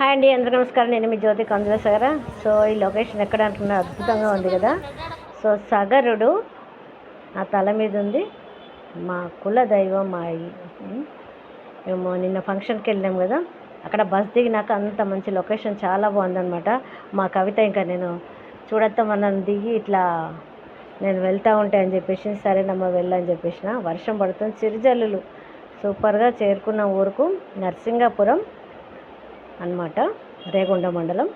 Hi అండి అందరూ నమస్కారం. నేను మీ జ్యోతి కందుల సో ఈ లొకేషన్ ఎక్కడ అంటున్నా అద్భుతంగా ఉంది కదా. సో సగరుడు నా తల మీద ఉంది. మా కుల దైవం మా మేము నిన్న ఫంక్షన్కి వెళ్ళాం కదా. అక్కడ బస్ దిగినాక అంత మంచి లొకేషన్ చాలా బాగుందనమాట మా కవిత ఇంకా నేను చూడొద్దామన్నాను దిగి ఇట్లా నేను వెళ్తా ఉంటాయని అని చెప్పేసి సరేనమ్మా వెళ్ళని చెప్పేసిన. వర్షం పడుతుంది చిరుజల్లులు సూపర్గా చేరుకున్న ఊరుకు. నరసింగాపురం. అనమాట రేగొండ మండలం.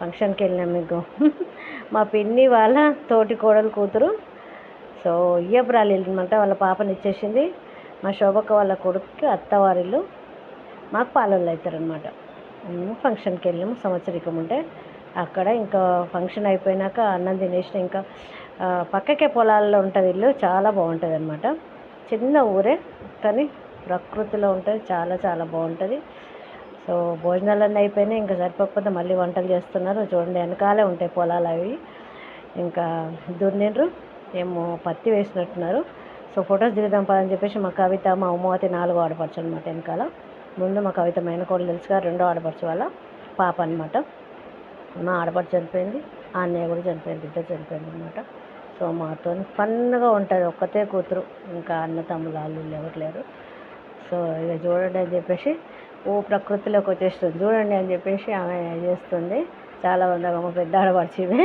ఫంక్షన్కి వెళ్ళినాం మీకు. మా పిన్ని వాళ్ళ తోటి కోడలు కూతురు. సో ఇయ్యబ్రాలు వెళ్ళిందన్నమాట వాళ్ళ పాపని ఇచ్చేసింది మా శోభక్క వాళ్ళ కొడుకుకి అత్తవారిల్లు. మాకు పాలల్లో అవుతారనమాట ఫంక్షన్కి వెళ్ళాము సంవత్సరికం ఉంటే. అక్కడ ఇంకా ఫంక్షన్ అయిపోయినాక అన్నం తినేసిన ఇంకా పక్కకే పొలాల్లో ఉంటుంది ఇల్లు చాలా బాగుంటుంది అనమాట చిన్న ఊరే కానీ ప్రకృతిలో ఉంటుంది చాలా చాలా బాగుంటుంది. సో భోజనాలన్నీ అయిపోయినాయి ఇంకా సరిపోకపోతే మళ్ళీ వంటలు చేస్తున్నారు. చూడండి వెనకాలే ఉంటాయి పొలాలు అవి. ఇంకా దున్నిండ్రు ఏమో పత్తి వేసినట్టున్నారు. సో ఫొటోస్ దిగుదాం పదని చెప్పేసి మా కవిత మా ఉమావతి నాలుగో ఆడపడుచు అనమాట వెనకాల. ముందు మా కవిత మేనకోడలు తెలుసుగా రెండో ఆడపడుచు వాళ్ళ పాప అనమాట మా ఆడపడుచు చనిపోయింది అన్నయ్య కూడా చనిపోయింది ఇద్దరు చనిపోయింది అనమాట సో మాతో ఫన్గా ఉంటుంది ఒక్కతే కూతురు. ఇంకా అన్న తమ్ముళ్ళు వాళ్ళు ఎవరు లేరు. సో ఇక చూడండి అని చెప్పేసి ఓ ప్రకృతిలోకి వచ్చేస్తుంది. చూడండి అని చెప్పేసి ఆమె చేస్తుంది. చాలా ఉంది ఒక పెద్ద ఆడపడిచిమే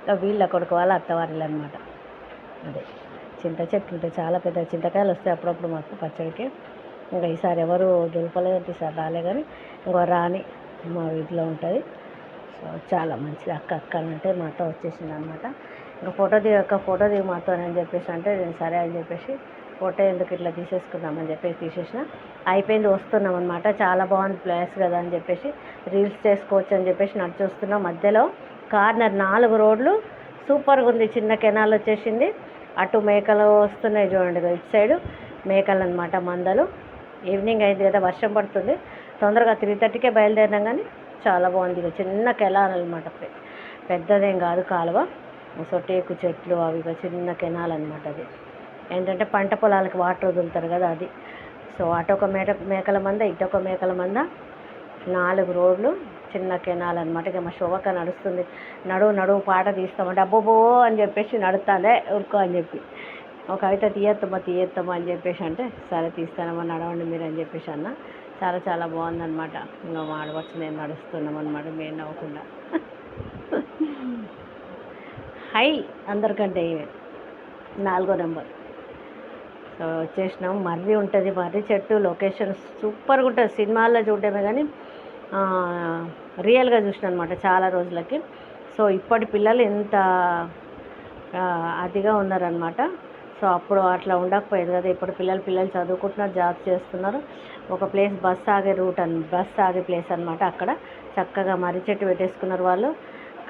ఇంకా వీళ్ళ కొడుకు వాళ్ళ అత్తవారిలు అనమాట అదే. చింత చెట్లు ఉంటాయి చాలా పెద్ద చింతకాయలు వస్తాయి అప్పుడప్పుడు మాకు పచ్చడికి. ఇంకా ఈసారి ఎవరు దులపలేదంటే ఈసారి రాలే కానీ ఇంకో రాని మా వీధిలో ఉంటుంది. సో చాలా మంచిది. అక్క అక్క అని అంటే మాతో వచ్చేసింది అనమాట ఇంకా ఫోటో దిగక ఫోటో దిగు మాతో అని చెప్పేసి అంటే నేను సరే అని చెప్పేసి ఫోటో ఎందుకు ఇట్లా తీసేసుకుందామని చెప్పేసి తీసేసిన. అయిపోయింది వస్తున్నాం అనమాట చాలా బాగుంది ప్లేస్ కదా అని చెప్పేసి రీల్స్ చేసుకోవచ్చు అని చెప్పేసి నడిచి వస్తున్నాం. మధ్యలో కార్నర్ నాలుగు రోడ్లు సూపర్గా ఉంది. చిన్న కెనాల్ వచ్చేసింది. అటు మేకలు వస్తున్నాయి చూడండి ఇగో ఇటు సైడు. మేకలు అనమాట మందలు. ఈవినింగ్ అయింది కదా వర్షం పడుతుంది. తొందరగా త్రీ థర్టీకే బయలుదేరినాం కానీ చాలా బాగుంది చిన్న కెనాల్ అనమాట పెద్దదేం కాదు కాలువ. సొట్టేకు చెట్లు అవి చిన్న కెనాల్ అనమాట అది. ఏంటంటే పంట పొలాలకు వాటర్ వదులుతారు కదా అది. సో అటొక మేక మేకల మంద ఇటొక మేకల మంద నాలుగు రోడ్లు చిన్న కెనాల్ అనమాట ఇక మా శోభక్క నడుస్తుంది. నడువు నడువు పాట తీస్తామంటే అబ్బోబో అని చెప్పేసి నడుస్తానే ఊరుకో అని చెప్పి. ఒక కవిత తీయత్తమ్మా తీయత్తమ్మా అని చెప్పేసి అంటే సరే తీస్తానమ్మా నడవండి మీరు అని చెప్పేసి అన్న. చాలా చాలా బాగుందన్నమాట. ఇంకా ఆడవచ్చు నేను నడుస్తున్నాం అనమాట మేము నవ్వకుండా హై అందరికంటే నాలుగో నెంబర్. వచ్చేసినాం మర్రి ఉంటుంది మర్రి చెట్టు లొకేషన్ సూపర్గా ఉంటుంది. సినిమాల్లో చూడడమే కానీ రియల్గా చూసిన అనమాట చాలా రోజులకి. సో ఇప్పటి పిల్లలు ఎంత అతిగా అదిగా ఉన్నారనమాట. సో అప్పుడు అట్లా ఉండకపోయేది కదా. ఇప్పుడు పిల్లలు పిల్లలు చదువుకుంటున్నారు జాబ్ చేస్తున్నారు. ఒక ప్లేస్ బస్ ఆగే రూట్ అని బస్ ఆగే ప్లేస్ అనమాట అక్కడ. చక్కగా మర్రి చెట్టు పెట్టేసుకున్నారు వాళ్ళు.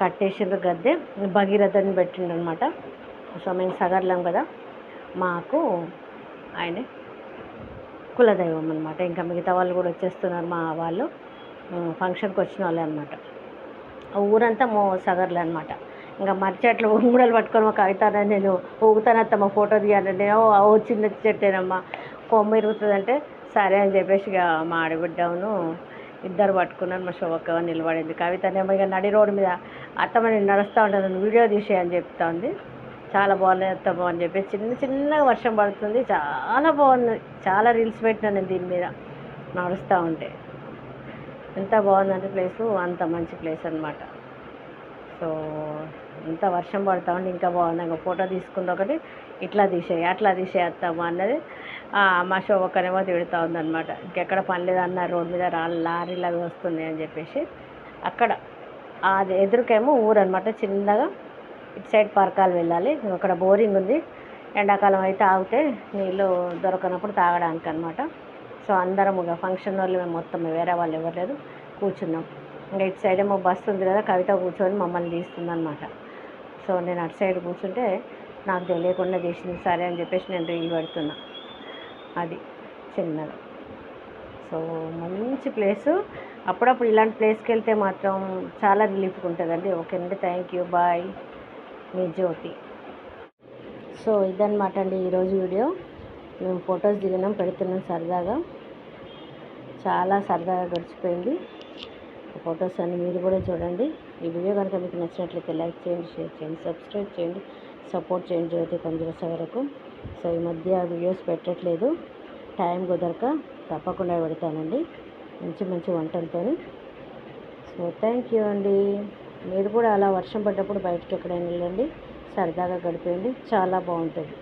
కట్టేసిండ్రు గద్దె. భగీరథని పెట్టిండు అనమాట సో మేము సగర్లం కదా. మాకు ఆయనే. కులదైవం అనమాట ఇంకా మిగతా వాళ్ళు కూడా వచ్చేస్తున్నారు మా వాళ్ళు. ఫంక్షన్కి వచ్చిన వాళ్ళే అనమాట ఊరంతా మో సగర్లే అనమాట ఇంకా మర్రి చెట్లు ఉంగుడలు పట్టుకొని మా కవిత నేను ఊగుతానత్తమ్మ ఫోటో తీయాలంటే ఓ ఓ చిన్న చెట్టేనమ్మా. కొమ్మ ఇరుగుతుందంటే సరే అని చెప్పేసి ఇక మా ఆడబిడ్డను ఇద్దరు పట్టుకున్నారు. మా శోభక్క నిలబడింది. కవితనేమో ఇక నడి రోడ్డు మీద అత్తమ్మ నేను నడుస్తూ ఉంటాను. వీడియో తీసేయని చెప్తా ఉంది చాలా బాగుంది అత్తమ్మ అని చెప్పి చిన్న చిన్నగా వర్షం పడుతుంది. చాలా బాగుంది చాలా రీల్స్ పెట్టినా నేను దీని మీద నడుస్తూ ఉంటే. ఎంత బాగుందంటే ప్లేసు అంత మంచి ప్లేస్ అనమాట సో ఇంత వర్షం పడతా ఉంటే ఇంకా బాగుంది ఇంకా ఫోటో తీసుకుంది ఒకటి. ఇట్లా తీసేయి అట్లా తీసేస్తాము అన్నది. ఆ, మా శోభక్కనేమో తిడుతూ ఉందన్నమాట. ఇంకెక్కడ పని లేదన్న రోడ్ మీద రా లారీలు అవి వస్తున్నాయి అని చెప్పేసి. అక్కడ అది ఎదురుకేమో ఊరు అనమాట చిన్నగా. ఇటు సైడ్ పరకాలు వెళ్ళాలి. అక్కడ బోరింగ్ ఉంది. ఎండాకాలం అయితే ఆగితే నీళ్ళు దొరకనప్పుడు తాగడానికి అనమాట సో అందరం ఇక ఫంక్షన్ వాళ్ళు మేము మొత్తం వేరే వాళ్ళు ఎవరు లేరు కూర్చున్నాం. ఇంకా ఇటు సైడ్ ఏమో బస్సు ఉంది కదా కవిత కూర్చొని మమ్మల్ని తీస్తుందనమాట సో నేను అటు సైడ్ కూర్చుంటే నాకు తెలియకుండా చేసింది సరే అని చెప్పేసి నేను రీల్ పెడుతున్నా. అది చిన్నగా సో మంచి ప్లేసు. అప్పుడప్పుడు ఇలాంటి ప్లేస్కి వెళ్తే మాత్రం చాలా రిలీఫ్గా ఉంటుందండి. ఓకే అండి. థ్యాంక్ యూ బాయ్ మీ జ్యోతి. సో ఇదన్నమాట అండి ఈరోజు వీడియో. మేము ఫొటోస్ దిగినాం పెడుతున్నాం సరదాగా. చాలా సరదాగా గడిచిపోయింది. ఫొటోస్ అన్ని మీరు కూడా చూడండి. ఈ వీడియో కనుక మీకు నచ్చినట్లయితే లైక్ చేయండి షేర్ చేయండి సబ్స్క్రైబ్ చేయండి సపోర్ట్ చేయండి జ్యోతి కంజరస వరకు. సో ఈ మధ్య వీడియోస్ పెట్టట్లేదు. టైం కుదరక తప్పకుండా పెడతానండి. మంచి మంచి వంటలతో సో థ్యాంక్ యూ అండి. మీరు కూడా అలా వర్షం పడ్డప్పుడు బయటకి ఎక్కడైనా వెళ్ళండి. సరదాగా గడిపేయండి. చాలా బాగుంటుంది.